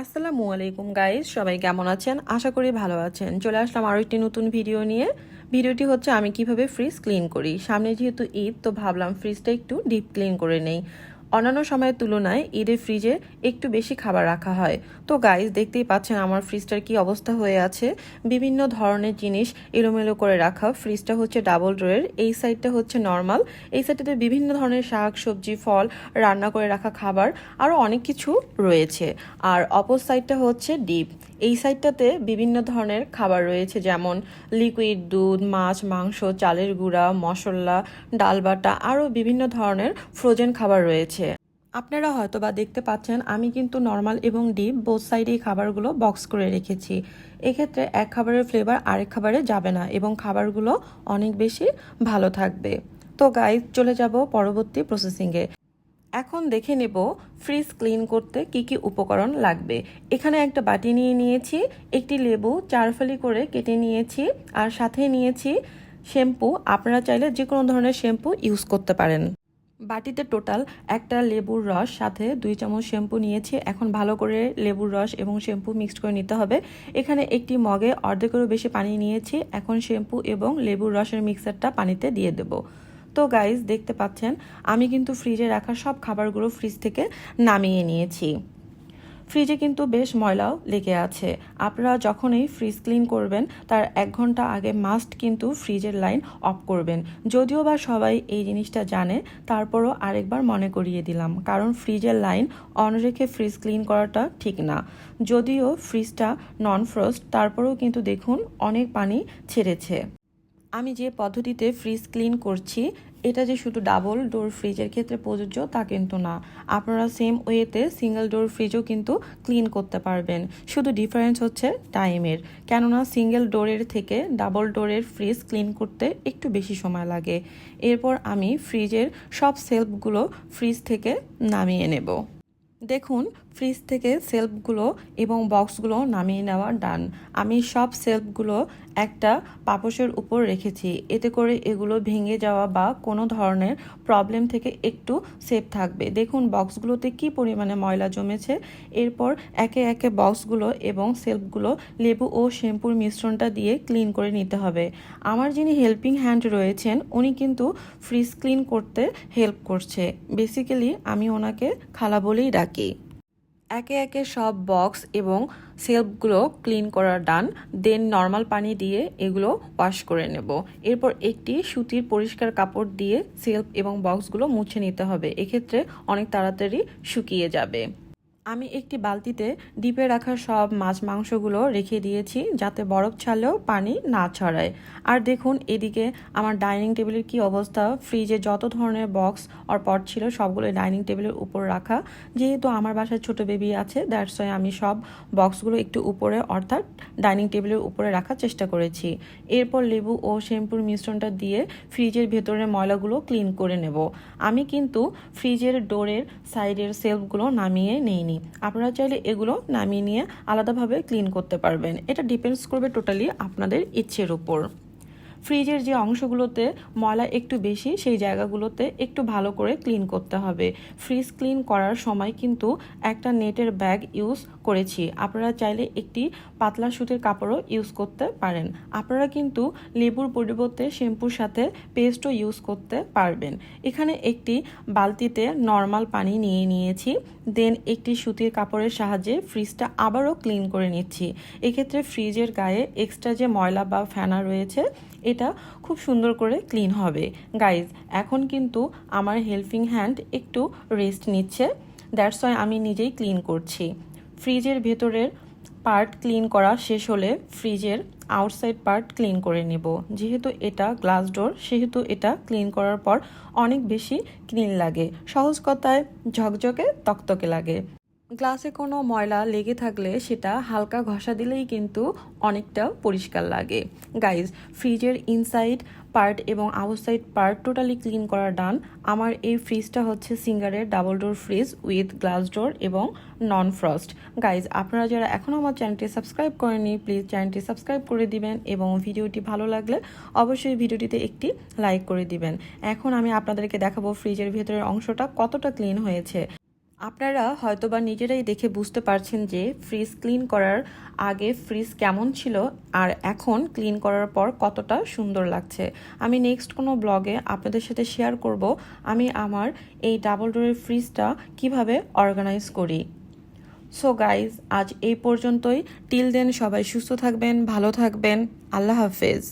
আসসালামু আলাইকুম গাইজ সবাই কেমন আছেন? আশা করি ভালো আছেন। চলে আসলাম আরও একটি নতুন ভিডিও নিয়ে। ভিডিওটি হচ্ছে আমি কীভাবে ফ্রিজ ক্লিন করি। সামনে যেহেতু ঈদ, তো ভাবলাম ফ্রিজটা একটু ডিপ ক্লিন করে নেই। অন্যান্য সময়ের তুলনায় ঈদে ফ্রিজে একটু বেশি খাবার রাখা হয়। তো গাইজ দেখতেই পাচ্ছেন আমার ফ্রিজটার কি অবস্থা হয়ে আছে। বিভিন্ন ধরনের জিনিস এলোমেলো করে রাখা। ফ্রিজটা হচ্ছে ডাবল ডোরের এই সাইডটা হচ্ছে নর্মাল এই সাইডটাতে বিভিন্ন ধরনের শাক, সবজি, ফল রান্না করে রাখা খাবার, আরও অনেক কিছু রয়েছে। আর অপর সাইডটা হচ্ছে ডিপ এই সাইডটাতে বিভিন্ন ধরনের খাবার রয়েছে, যেমন লিকুইড দুধ, মাছ, মাংস, চালের গুঁড়া, মশলা, ডাল বাটা, আরও বিভিন্ন ধরনের ফ্রোজেন খাবার রয়েছে। আপনারা হয়তো বা দেখতে পাচ্ছেন, আমি কিন্তু নর্মাল এবং ডিপ বোথ সাইডেই খাবারগুলো বক্স করে রেখেছি। এক্ষেত্রে এক খাবারের ফ্লেভার আরেক খাবারে যাবে না এবং খাবারগুলো অনেক বেশি ভালো থাকবে। তো গাইজ চলে যাব পরবর্তী প্রসেসিংয়ে এখন দেখে নেব ফ্রিজ ক্লিন করতে কি কি উপকরণ লাগবে। এখানে একটা বাটি নিয়ে নিয়েছি, একটি লেবু, চারফালি করে কেটে নিয়েছি, আর সাথে নিয়েছি শ্যাম্পু। আপনারা চাইলে যে কোনো ধরনের শ্যাম্পু ইউজ করতে পারেন। বাটিতে টোটাল একটা লেবুর রস, সাথে দুই চামচ শ্যাম্পু নিয়েছি। এখন ভালো করে লেবুর রস এবং শ্যাম্পু মিক্সড করে নিতে হবে। এখানে একটি মগে অর্ধেকেরও বেশি পানি নিয়েছি। এখন শ্যাম্পু এবং লেবুর রসের মিক্সারটা পানিতে দিয়ে দেবো। তো গাইজ দেখতে পাচ্ছেন, আমি কিন্তু ফ্রিজে রাখা সব খাবারগুলো ফ্রিজ থেকে নামিয়ে নিয়েছি। ফ্রিজে কিন্তু বেশ ময়লাও লেগে আছে। আপনারা যখনই ফ্রিজ ক্লিন করবেন, তার এক ঘণ্টা আগে মাস্ট কিন্তু ফ্রিজের লাইন অফ করবেন। যদিও বা সবাই এই জিনিসটা জানে, তারপরও আরেকবার মনে করিয়ে দিলাম, কারণ ফ্রিজের লাইন অন রেখে ফ্রিজ ক্লিন করাটা ঠিক না। যদিও ফ্রিজটা নন ফ্রস্ট তারপরেও কিন্তু দেখুন অনেক পানি ছেড়েছে। আমি যে পদ্ধতিতে ফ্রিজ ক্লিন করছি এটা যে শুধু ডাবল ডোর ফ্রিজের ক্ষেত্রে প্রযোজ্য, তা কিন্তু না। আপনারা সেম ওয়েতে সিঙ্গেল ডোর ফ্রিজও কিন্তু ক্লিন করতে পারবেন। শুধু ডিফারেন্স হচ্ছে টাইমের কেননা সিঙ্গেল ডোরের থেকে ডাবল ডোরের ফ্রিজ ক্লিন করতে একটু বেশি সময় লাগে। এরপর আমি ফ্রিজের সব সেলফগুলো ফ্রিজ থেকে নামিয়ে নেব। দেখুন ফ্রিজ থেকে সেলফগুলো এবং বক্সগুলো নামিয়ে নেওয়া ডান। আমি সব সেলফগুলো একটা পাপোশের উপর রেখেছি। এতে করে এগুলো ভেঙে যাওয়া বা কোনো ধরনের প্রবলেম থেকে একটু সেফ থাকবে। দেখুন, বক্সগুলোতে কি পরিমাণে ময়লা জমেছে। এরপর একে একে বক্সগুলো এবং সেলফগুলো লেবু ও শ্যাম্পুর মিশ্রণটা দিয়ে ক্লিন করে নিতে হবে। আমার যিনি হেল্পিং হ্যান্ড রয়েছেন, উনি কিন্তু ফ্রিজ ক্লিন করতে হেল্প করছে। বেসিক্যালি আমি ওনাকে খালা বলেই ডাকি। একে একে সব বক্স এবং সেলফগুলো ক্লিন করা ডান, দেন নর্মাল পানি দিয়ে এগুলো ওয়াশ করে নেব। এরপর একটি সুতির পরিষ্কার কাপড় দিয়ে সেলফ এবং বক্সগুলো মুছে নিতে হবে। এক্ষেত্রে অনেক তাড়াতাড়ি শুকিয়ে যাবে। আমি একটি বালতিতে ডিপে রাখা সব মাছ মাংসগুলো রেখে দিয়েছি যাতে বরফ ছাড়লেও পানি না ছড়ায়। আর দেখুন, এদিকে আমার ডাইনিং টেবিলের কি অবস্থা। ফ্রিজে যত ধরনের বক্স আর পট ছিল সবগুলো ডাইনিং টেবিলের উপর রাখা। যেহেতু আমার বাসায় ছোট বেবি আছে দ্যাটস ওয়াই আমি সব বক্সগুলো একটু উপরে অর্থাৎ ডাইনিং টেবিলের উপরে রাখার চেষ্টা করেছি। এরপর লেবু ও শ্যাম্পুর মিশ্রণটা দিয়ে ফ্রিজের ভেতরের ময়লাগুলো ক্লিন করে নেব। আমি কিন্তু ফ্রিজের ডোরের সাইডের সেলফগুলো নামিয়ে নেইনি। আপনারা চাইলে এগুলো নামিয়ে নিয়ে আলাদাভাবে ক্লিন করতে পারবেন। এটা ডিপেন্ডস করবে টোটালি আপনাদের ইচ্ছের উপর। ফ্রিজের যে অংশগুলোতে ময়লা একটু বেশি, সেই জায়গাগুলোতে একটু ভালো করে ক্লিন করতে হবে। ফ্রিজ ক্লিন করার সময় কিন্তু একটা নেটের ব্যাগ ইউজ করেছি। আপনারা চাইলে একটি পাতলা সুতির কাপড়ও ইউজ করতে পারেন। আপনারা কিন্তু লেবুর পরিবর্তে শ্যাম্পুর সাথে পেস্টও ইউজ করতে পারবেন। এখানে একটি বালতিতে নর্মাল পানি নিয়ে নিয়েছি। দেন একটি সুতির কাপড়ের সাহায্যে ফ্রিজটা আবারও ক্লিন করে নিচ্ছি। এক্ষেত্রে ফ্রিজের গায়ে এক্সট্রা যে ময়লা বা ফেনা রয়েছে এটা খুব সুন্দর করে ক্লিন হবে। গাইজ এখন কিন্তু আমার হেল্পিং হ্যান্ড একটু রেস্ট নিচ্ছে। দ্যাটস ওয়াই আমি নিজেই ক্লিন করছি। ফ্রিজের ভেতরের পার্ট ক্লিন করা শেষ হলে ফ্রিজের আউটসাইড পার্ট ক্লিন করে নেব। যেহেতু এটা গ্লাস ডোর সেহেতু এটা ক্লিন করার পর অনেক বেশি ক্লিন লাগে। সহজ কথায় ঝকঝকে তকতকে লাগে। গ্লাসে কোনো ময়লা লেগে থাকলে সেটা হালকা ঘষা দিলেই কিন্তু অনেকটা পরিষ্কার লাগে। গাইজ ফ্রিজের ইনসাইড পার্ট এবং আউটসাইড পার্ট টোটালি ক্লিন করা ডান। আমার এই ফ্রিজটা হচ্ছে সিঙ্গারের double door fridge with glass door এবং নন ফ্রস্ট গাইজ আপনারা যারা এখনও আমার চ্যানেলটি সাবস্ক্রাইব করেনি প্লিজ চ্যানেলটি সাবস্ক্রাইব করে দিবেন এবং ভিডিওটি ভালো লাগলে অবশ্যই ভিডিওটিতে একটি লাইক করে দিবেন। এখন আমি আপনাদেরকে দেখাবো ফ্রিজের ভেতরের অংশটা কতটা ক্লিন হয়েছে। আপনারা হয়তোবা নিজেরাই দেখে বুঝতে পারছেন যে ফ্রিজ ক্লিন করার আগে ফ্রিজ কেমন ছিল আর এখন ক্লিন করার পর কতটা সুন্দর লাগছে। আমি নেক্সট কোনো ব্লগে আপনাদের সাথে শেয়ার করব আমি আমার এই ডাবল ডোরের ফ্রিজটা কীভাবে অর্গানাইজ করি। সো গাইজ আজ এই পর্যন্তই। টিল দেন সবাই সুস্থ থাকবেন, ভালো থাকবেন। আল্লাহ হাফেজ।